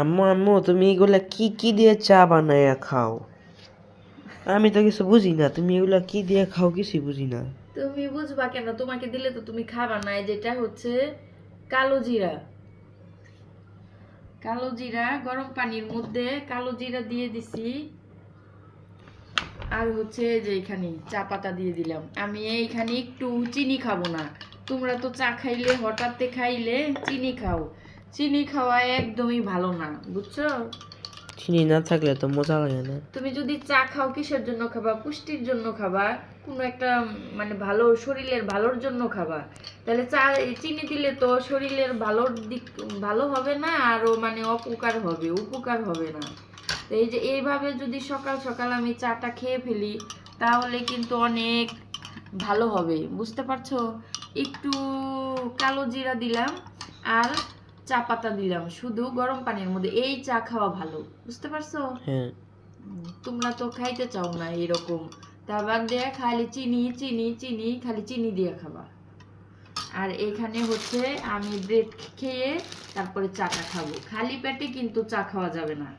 আম্মু আম্মু, তুমি এগুলা কি কি দিয়ে চা বানাইয়া খাও? আমি তো কিছু বুঝি না, তুমি এগুলা কি দিয়ে খাও কিছু বুঝি না। তুমি বুঝবা কেন? তোমাকে দিলে তো তুমি খাবা না যেটা হচ্ছে কালো জিরা। কালো জিরা, গরম পানির মধ্যে কালো জিরা দিয়ে দিছি। আর হচ্ছে যে এখানে চা পাতা দিয়ে দিলাম। আমি এইখানে একটু চিনি খাব না। তোমরা তো চা খাইলে, হঠাৎ খাইলে চিনি খাও। চিনি খাওয়া একদমই ভালো না বুঝছ? চিনি না থাকলে তো মজা লাগে না। তুমি যদি চা খাও কিসের জন্য খাবা? পুষ্টির জন্য খাবা। কোনো একটা মানে ভালো শরীরের ভালোর জন্য খাবা। তাহলে চা চিনি দিলে তো শরীরের ভালোর দিক ভালো হবে না আরও মানে অপকার হবে উপকার হবে না। তো এই যে এইভাবে যদি সকাল সকাল আমি চাটা খেয়ে ফেলি তাহলে কিন্তু অনেক ভালো হবে বুঝতে পারছ? একটু কালো জিরা দিলাম আর চা পাতা দিলাম শুধু গরম পানির মধ্যে। এই চা খাওয়া ভালো বুঝতে পারছ? হ্যাঁ। তোমরা তো খাইতে চাও না এরকম। তারপর দিয়ে খালি চিনি চিনি চিনি খালি চিনি দিয়ে খাবা। আর এখানে হচ্ছে আমি ব্রেড খেয়ে তারপরে চাটা খাব। খালি পেটে কিন্তু চা খাওয়া যাবে না।